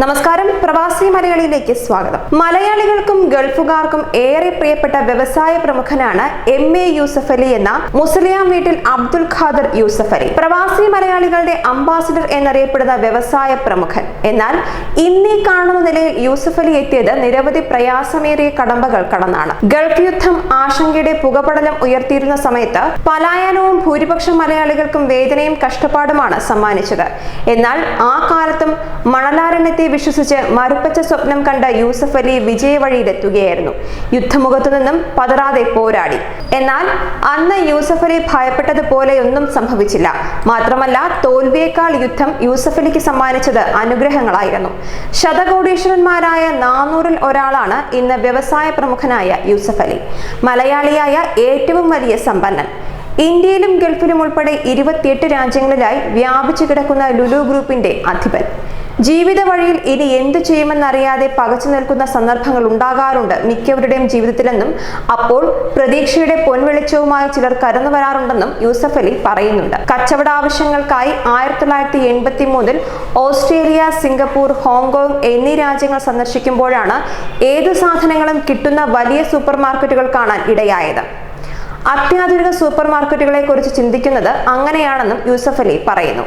പ്രവാസി മലയാളിയിലേക്ക് സ്വാഗതം. മലയാളികൾക്കും ഗൾഫുകാർക്കും ഏറെ പ്രിയപ്പെട്ട വ്യവസായ പ്രമുഖനാണ് എം എ യൂസഫ് അലി എന്ന മുസ്ലിയാം വീട്ടിൽ അബ്ദുൽ ഖാദർ യൂസഫ് അലി. പ്രവാസി മലയാളികളുടെ അംബാസിഡർ എന്നറിയപ്പെടുന്ന വ്യവസായ പ്രമുഖൻ. എന്നാൽ ഇന്നീ കാണുന്ന നിലയിൽ യൂസഫ് അലി എത്തിയത് നിരവധി പ്രയാസമേറിയ കടമ്പകൾ കടന്നാണ്. ഗൾഫ് യുദ്ധം ആശങ്കയുടെ പുകപടലം ഉയർത്തിയിരുന്ന സമയത്ത് പലായനവും ഭൂരിപക്ഷം മലയാളികൾക്കും വേദനയും കഷ്ടപ്പാടുമാണ് സമ്മാനിച്ചത്. എന്നാൽ ആ കാലത്തും മണലാരണ്യത്തെ വിശ്വസിച്ച് മറുപ്പച്ച സ്വപ്നം കണ്ട യൂസഫ് അലി വിജയ വഴിയിലെത്തുകയായിരുന്നു യുദ്ധമുഖത്തു നിന്നും പതറാതെ പോരാടി. എന്നാൽ അന്ന് യൂസഫ് അലി ഭയപ്പെട്ടതുപോലെയൊന്നും സംഭവിച്ചില്ല. മാത്രമല്ല തോൽവിയേക്കാൾ യുദ്ധം യൂസഫ് അലിക്ക് സമ്മാനിച്ചത് അനുഗ്രഹങ്ങളായിരുന്നു. ശതകോടീശ്വരന്മാരായ നാനൂറിൽ ഒരാളാണ് ഇന്ന് വ്യവസായ പ്രമുഖനായ യൂസഫ് അലി. മലയാളിയായ ഏറ്റവും വലിയ സമ്പന്നൻ. ഇന്ത്യയിലും ഗൾഫിലും ഉൾപ്പെടെ ഇരുപത്തിയെട്ട് രാജ്യങ്ങളിലായി വ്യാപിച്ചു കിടക്കുന്ന ലുലു ഗ്രൂപ്പിന്റെ അധിപൻ. ജീവിത വഴിയിൽ ഇനി എന്തു ചെയ്യുമെന്നറിയാതെ പകച്ചു നിൽക്കുന്ന സന്ദർഭങ്ങൾ ഉണ്ടാകാറുണ്ട്. മിക്കവരുടെയും ജീവിതത്തിലെന്നും അപ്പോൾ പ്രതീക്ഷയുടെ പൊൻവെളിച്ചവുമായി ചിലർ കടന്നു വരാറുണ്ടെന്നും യൂസഫ് അലി പറയുന്നുണ്ട്. കച്ചവട ആവശ്യങ്ങൾക്കായി ആയിരത്തി തൊള്ളായിരത്തി എൺപത്തി മൂന്നിൽ ഓസ്ട്രേലിയ സിംഗപ്പൂർ ഹോങ്കോങ് എന്നീ രാജ്യങ്ങൾ സന്ദർശിക്കുമ്പോഴാണ് ഏതു സാധനങ്ങളും കിട്ടുന്ന വലിയ സൂപ്പർ മാർക്കറ്റുകൾ കാണാൻ ഇടയായത്. അത്യാധുനിക സൂപ്പർ മാർക്കറ്റുകളെ കുറിച്ച് ചിന്തിക്കുന്നത് അങ്ങനെയാണെന്നും യൂസഫ് അലി പറയുന്നു.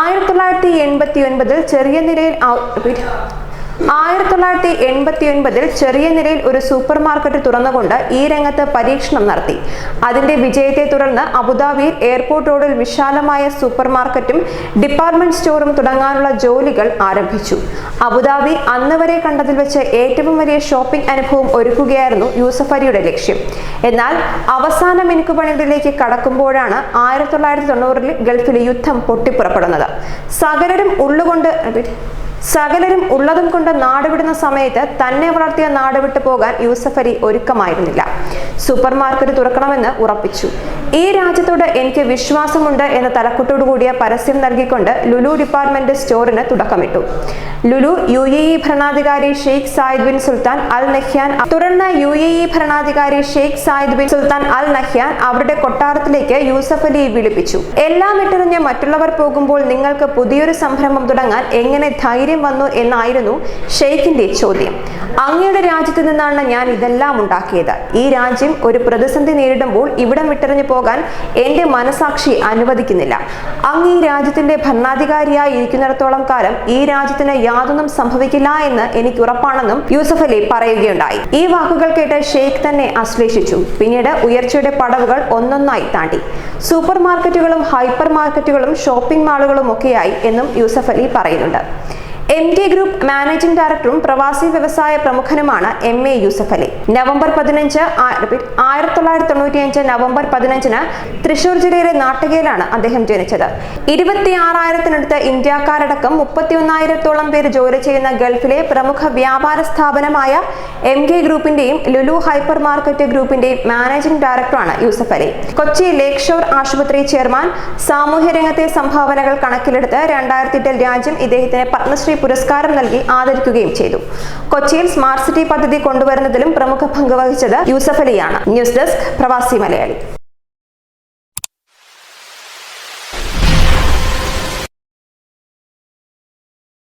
ആയിരത്തി തൊള്ളായിരത്തി എൺപത്തി ഒൻപതിൽ ചെറിയ നിലയിൽ ആയിരത്തി തൊള്ളായിരത്തി എൺപത്തി ഒൻപതിൽ ചെറിയ നിലയിൽ ഒരു സൂപ്പർ മാർക്കറ്റ് തുറന്നുകൊണ്ട് ഈ രംഗത്ത് പരീക്ഷണം നടത്തി. അതിന്റെ വിജയത്തെ തുടർന്ന് അബുദാബിയിൽ എയർപോർട്ട് റോഡിൽ വിശാലമായ സൂപ്പർ മാർക്കറ്റും ഡിപ്പാർട്ട്മെന്റ് സ്റ്റോറും തുടങ്ങാനുള്ള ജോലികൾ ആരംഭിച്ചു. അബുദാബി അന്ന് വരെ കണ്ടതിൽ വെച്ച് ഏറ്റവും വലിയ ഷോപ്പിംഗ് അനുഭവം ഒരുക്കുകയായിരുന്നു യൂസഫ് അലിയുടെ ലക്ഷ്യം. എന്നാൽ അവസാന മിനുക്കുപണികളിലേക്ക് കടക്കുമ്പോഴാണ് ആയിരത്തി തൊള്ളായിരത്തി തൊണ്ണൂറിൽ ഗൾഫിൽ യുദ്ധം പൊട്ടിപ്പുറപ്പെടുന്നത്. സകലരും ഉള്ളുകൊണ്ട് സകലരും ഉള്ളതും കൊണ്ട് നാടുവിടുന്ന സമയത്ത് തന്നെ വളർത്തിയ നാട് വിട്ടു പോകാൻ യൂസഫ് അലി ഒരുക്കമായിരുന്നില്ല. സൂപ്പർ മാർക്കറ്റ് തുറക്കണമെന്ന് ഉറപ്പിച്ചു. ഈ രാജ്യത്തോട് എനിക്ക് വിശ്വാസമുണ്ട് എന്ന തലക്കെട്ടോടു കൂടിയ പരസ്യം നൽകിക്കൊണ്ട് ലുലു ഡിപ്പാർട്ട്മെന്റ് സ്റ്റോറിന് തുടക്കമിട്ടു. ലുലു യു എ ഇ ഭരണാധികാരി Sheikh Zayed bin Sultan Al Nahyan തുടർന്ന് യു എ ഇ ഭരണാധികാരി Sheikh Zayed bin Sultan Al Nahyan അവരുടെ കൊട്ടാരത്തിലേക്ക് യൂസഫ് അലി വിളിപ്പിച്ചു. എല്ലാം ഇട്ടെറിഞ്ഞ് മറ്റുള്ളവർ പോകുമ്പോൾ നിങ്ങൾക്ക് പുതിയൊരു സംരംഭം തുടങ്ങാൻ എങ്ങനെ ധൈര്യം വന്നു എന്നായിരുന്നു ഷെയ്ഖിന്റെ ചോദ്യം. അങ്ങയുടെ രാജ്യത്ത് നിന്നാണ് ഞാൻ ഇതെല്ലാം ഉണ്ടാക്കിയത്. ഈ രാജ്യം ഒരു പ്രതിസന്ധി നേരിടുമ്പോൾ ഇവിടം വിട്ടെറിഞ്ഞു പോകാൻ എന്റെ മനസാക്ഷി അനുവദിക്കുന്നില്ല. അങ്ങ് ഈ രാജ്യത്തിന്റെ ഭരണാധികാരിയായി ഇരിക്കുന്നിടത്തോളം കാലം ഈ രാജ്യത്തിന് യാതൊന്നും സംഭവിക്കില്ല എന്ന് എനിക്ക് ഉറപ്പാണെന്നും യൂസഫ് അലി പറയുകയുണ്ടായി. ഈ വാക്കുകൾ കേട്ട് ഷെയ്ഖ് തന്നെ ആശ്ലേഷിച്ചു പിന്നീട് ഉയർച്ചയുടെ പടവുകൾ ഒന്നൊന്നായി താണ്ടി. സൂപ്പർ മാർക്കറ്റുകളും ഹൈപ്പർ മാർക്കറ്റുകളും ഷോപ്പിംഗ് മാളുകളും ഒക്കെയായി എന്നും യൂസഫ് അലി പറയുന്നുണ്ട്. എം കെ ഗ്രൂപ്പ് മാനേജിംഗ് ഡയറക്ടറും പ്രവാസി വ്യവസായ പ്രമുഖനുമാണ് M A Yusuff Ali. November പതിനഞ്ച് ആയിരത്തി തൊള്ളായിരത്തി തൊണ്ണൂറ്റി അഞ്ച് നവംബർ പതിനഞ്ചിന് തൃശൂർ ജില്ലയിലെ നാട്ടികയിലാണ് അദ്ദേഹം ജനിച്ചത്. ഇരുപത്തി ആറായിരത്തിനടുത്ത് ഇന്ത്യക്കാരടക്കം മുപ്പത്തി ഒന്നായിരത്തോളം പേര് ജോലി ചെയ്യുന്ന ഗൾഫിലെ പ്രമുഖ വ്യാപാര സ്ഥാപനമായ എം കെ ഗ്രൂപ്പിന്റെയും ലുലു ഹൈപ്പർ മാർക്കറ്റ് ഗ്രൂപ്പിന്റെയും മാനേജിംഗ് ഡയറക്ടറാണ് യൂസഫ് അലി. കൊച്ചി ലേക്ക് ഷോർ ആശുപത്രി ചെയർമാൻ സാമൂഹ്യ രംഗത്തെ സംഭാവനകൾ കണക്കിലെടുത്ത് രണ്ടായിരത്തി എട്ടിൽ രാജ്യം ഇദ്ദേഹത്തിന് പത്മശ്രീ പുരസ്കാരം നൽകി ആദരിക്കുകയും ചെയ്തു. കൊച്ചിയിൽ സ്മാർട്ട് സിറ്റി പദ്ധതി കൊണ്ടുവരുന്നതിലും പ്രമുഖ പങ്ക് വഹിച്ചത് യൂസഫ് അലിയാണ്. ന്യൂസ് ഡെസ്ക് പ്രവാസി മലയാളി.